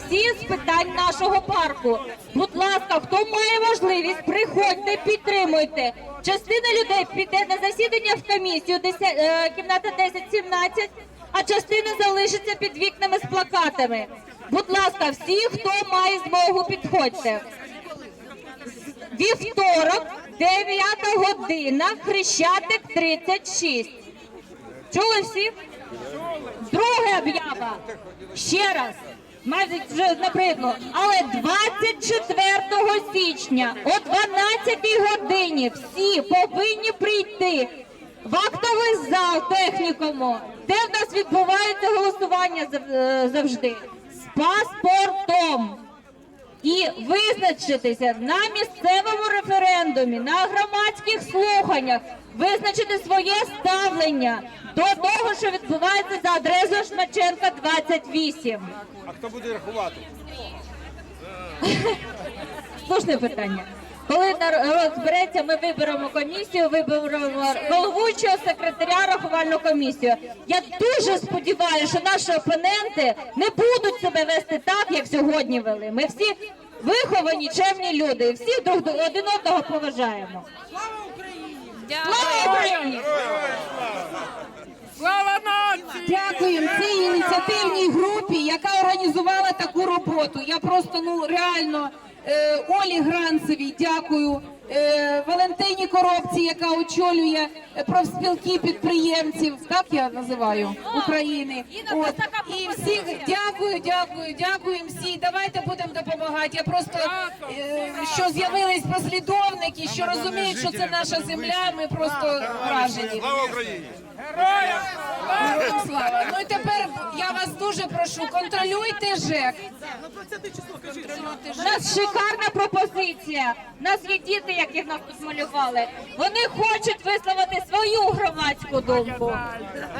комісії з питань нашого парку. Будь ласка, хто має можливість, приходьте, підтримуйте. Частина людей піде на засідання в комісію, деся- е, кімната 10-17, а частина залишиться під вікнами з плакатами. Будь ласка, всі, хто має змогу, підходьте. Вівторок, 9 година, Хрещатик 36. Чули всі? Друге об'ява. Ще раз. Майже вже набридло. Але 24 січня о 12 годині всі повинні прийти в актовий зал технікуму, де в нас відбувається голосування е, завжди з паспортом і визначитися на місцевому референдумі, на громадських слуханнях, визначити своє ставлення до того, що відбувається за адресою 28. А хто буде рахувати? Слушне питання. Коли народ збереться, ми виберемо комісію, виберемо головуючого секретаря рахувальну комісію. Я дуже сподіваюся, що наші опоненти не будуть себе вести так, як сьогодні вели. Ми всі виховані, чемні люди, і всі друг до- один одного поважаємо. Слава Україні! Слава нації! Дякуємо цій ініціативній групі, яка організувала таку роботу. Я просто ну реально е, Олі Гранцевій дякую. е, Валентині Коробці, яка очолює е, профспілки підприємців, так я називаю України. От і всіх дякую, дякую, дякую всі. Давайте будемо допомагати. Я просто е, що з'явились послідовники, що розуміють, що це наша земля. Ми просто вражені. Слава Україні! Героям слава! Ну і тепер я вас дуже прошу, контролюйте ЖЕК. У нас шикарна пропозиція. Нас є діти, яких нас тут малювали. Вони хочуть висловити свою громадську думку.